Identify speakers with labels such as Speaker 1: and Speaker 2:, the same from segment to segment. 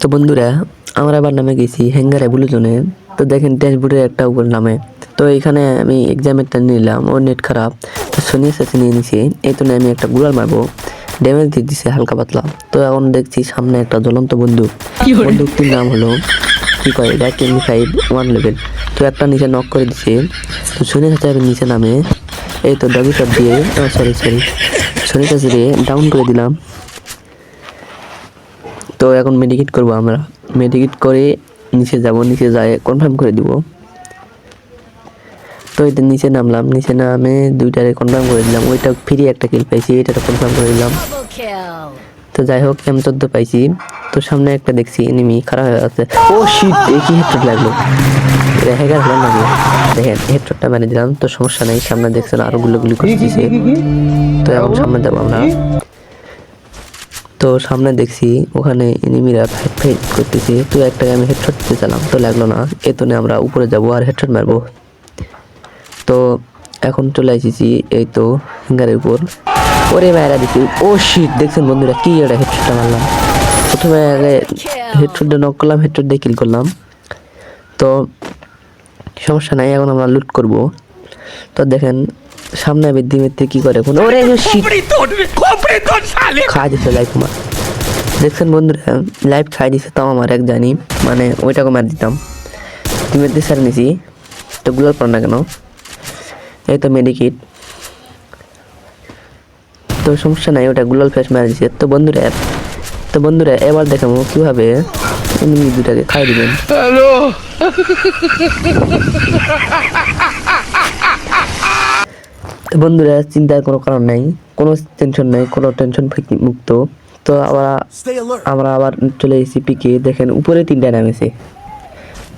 Speaker 1: তো বন্ধুরা আমরা আবার নামে গেছি হ্যাঙ্গারে ব্লু জোনে তো দেখেন ড্যাশবোর্ডের একটা উপর নামে। তো এখানে আমি এক্সামেরটা নিলাম ওর নেট খারাপ। তো সোনিয়ার সাথে নিয়ে নিছি। এই তো আমি একটা গুড়াল মারবো। ড্যামেজ দিয়ে দিছে হালকা পাতলা। তো এখন দেখছি সামনে একটা জ্বলন্ত বন্দুক। বন্দুকটির নাম হলো কি কয় এটা টেন ফাইভ ওয়ান লেভেল তো একটা নিচে নক করে দিছে। তো সোনিয়ার সাথে আমি নিচে নামে। এই তো ডবি শট দিয়ে সরি সরি সোনিয়ার দিয়ে ডাউন করে দিলাম। তো এখন মেডিকেট করব আমরা। মেডিকেট করে নিচে যাব নিচে যায় কনফার্ম করে দিব। তো এটা নিচে নামলাম নিচে নামে দুইটারে কনফার্ম করে দিলাম। ওইটা ফ্রি একটা কিল পাইছি এটা কনফার্ম করে দিলাম। তো যাই হোক এম চোদ্দ পাইছি। তো সামনে একটা দেখছি এনিমি খারাপ হয়ে আছে। ও শিট এই কি হেডশট লাগল? হ্যাকার নাকি দেখেন হেডশটটা মেরে দিলাম। তো সমস্যা নেই সামনে দেখছেন আরও গুলো গুলি করে দিছে তো এখন সামনে যাব আমরা। তো সামনে দেখছি ওখানে এনিমিরা ফাইট ফাইট করতেছে। তো একটা আমি হেডশট দিতে চালাম তো লাগল না। এতনে আমরা উপরে যাব আর হেডশট মারবো। তো এখন চলে এসেছি এই তো ফিঙ্গারের উপর। ওরে মায়েরা দিচ্ছি ও শিট দেখছেন বন্ধুরা কি এটা হেডশটটা মারলাম। প্রথমে আগে হেডশটটা নক করলাম হেডশট দিয়ে কিল করলাম। তো সমস্যা নাই, এখন আমরা লুট করব। তো দেখেন সামনে বৃদ্ধি মিত্রে কি করে এখন ওরে খাই দিচ্ছে লাইফ আমার দেখছেন বন্ধুরা লাইফ খাই দিছে তাও আমার এক জানি মানে ওইটাকে মার দিতাম। তুমি স্যার নিছি তো গুলার পর না কেন? এই তো মেডিকিট তো সমস্যা নাই ওটা গুলাল ফ্রেশ মারা দিছে। তো বন্ধুরা তো বন্ধুরা এবার দেখাবো কীভাবে এমনি দুটাকে খাই দিবেন। তো বন্ধুরা চিন্তার কোনো কারণ নাই কোনো টেনশন নাই কোনো টেনশন মুক্ত। তো আবার আমরা আবার চলে এসেছি পিকে দেখেন উপরে তিনটা নামেছে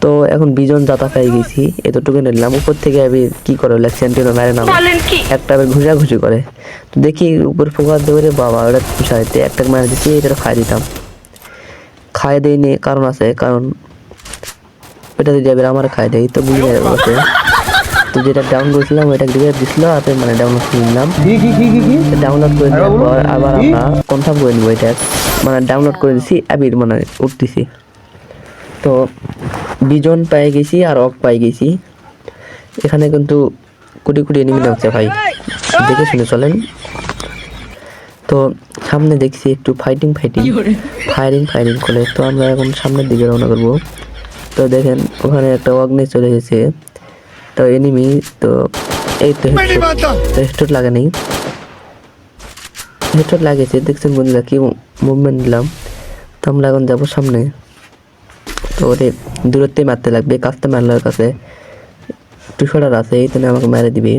Speaker 1: তো এখন বিজন যাতা পেয়ে গেছি এতটুকু নিলাম। উপর থেকে আমি কি করে চ্যাম্পিয়ন মেরে নাম একটা আবার ঘুষাঘুষি করে। তো দেখি উপর ফোকাস দেবে বাবা ওটা ঘুষাইতে একটা মারা দিচ্ছি এটা খাই দিতাম। খাই দেয়নি কারণ আছে কারণ এটা যদি আমার খাই দেয় তো বুঝে গেছে তো যেটা ডাউন করেছিলাম ওইটা ডিভাইস দিছিল আর মানে ডাউনলোড করে নিলাম। ডাউনলোড করে নেওয়ার পর আবার আমরা কনফার্ম করে নিব এটা। মানে ডাউনলোড করে দিছি আবির মানে উঠতেছি। তো বিজন পেয়ে গেছি আর অক পেয়ে গেছি। এখানে কিন্তু কোটি কোটি এনিমি নামছে ভাই। দেখে শুনে চলেন। তো সামনে দেখছি একটু ফাইটিং ফাইটিং ফায়ারিং ফায়ারিং করে তো আমরা এখন সামনের দিকে রওনা করব। তো দেখেন ওখানে একটা অগ্নি চলে গেছে। তো এনিমি তো এই তো হেডশট লাগে নেই হেডশট লাগেছে দেখছেন বন্ধুরা কি মুভমেন্ট দিলাম তো আমরা এখন যাব সামনে। তো ওরে দূরত্বে মারতে লাগবে কাস্তে মারলার কাছে। টুশোটার আছে এই জন্য আমাকে মেরে দিবে।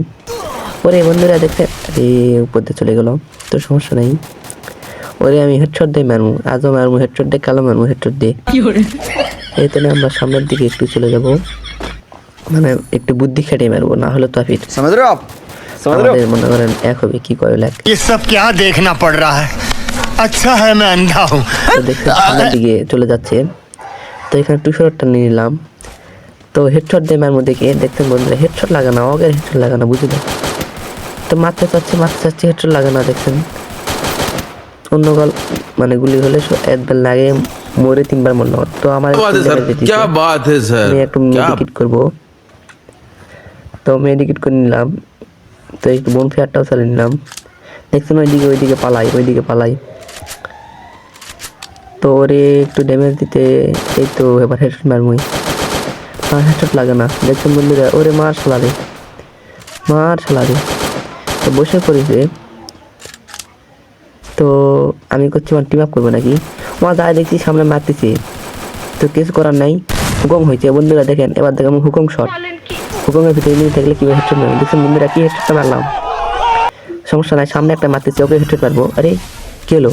Speaker 1: ওরে বন্ধুরা দেখতে আরে উপর দিয়ে চলে গেল। তো সমস্যা নেই। ওরে আমি হেডশট দিয়ে মারমু আজও মারমু হেডশট দিয়ে কালো মারমু হেডশট দিয়ে। এই জন্য আমরা সামনের দিকে একটু চলে যাব। মানে একটু বুদ্ধি খেটে মারবো না হলে তো ফিট
Speaker 2: समझ रहे हो आप समझ रहे हो
Speaker 1: আমাদের মনে করেন এক হবে কি করে লাগ
Speaker 3: ये सब क्या देखना पड़ रहा है अच्छा है मैं अंधा हूँ
Speaker 1: তো দেখতে সামনের দিকে চলে যাচ্ছে তো এখানে টু শটটা নিয়ে নিলাম তো হেডশট দিয়ে মার মধ্যে গিয়ে দেখতেন বন্ধুরা হেডশট লাগে না অগের হেডশট লাগে না বুঝলে তো মারতে চাচ্ছে মারতে চাচ্ছে হেডশট লাগে না দেখছেন অন্য গল মানে গুলি হলে স- একবার লাগে মরে তিনবার মরলো তো আমার
Speaker 4: क्या बात है
Speaker 1: একটু
Speaker 4: सर
Speaker 1: damage তো মেডিকেট করে নিলাম। তো একটু বোন ফেয়ারটাও চালিয়ে নিলাম। দেখছেন ওইদিকে ওইদিকে পালাই ওইদিকে পালাই। তো ওরে একটু ড্যামেজ দিতে, এই তো এবার হেডশট মারমুই। আর হেডশট লাগে না। দেখছেন বন্ধুরা, ওরে মার শালারে মার শালারে তো বসে পড়েছে তো আমি করছি আমার টিম আপ করব নাকি? আমার যা দেখছি সামনে মারতেছে। তো কিছু করার নাই। হুকুম হয়েছে। বন্ধুরা দেখেন, এবার দেখেন হুকুম শট। হুকুমের ভিতরে নিয়ে থাকলে কি হেডশট মারবে দেখছেন বন্ধুরা, কি হেডশটটা মারলাম সমস্যা নাই, সামনে একটা মারতেছি, ওকে হেডশট মারবো আরে কি হলো?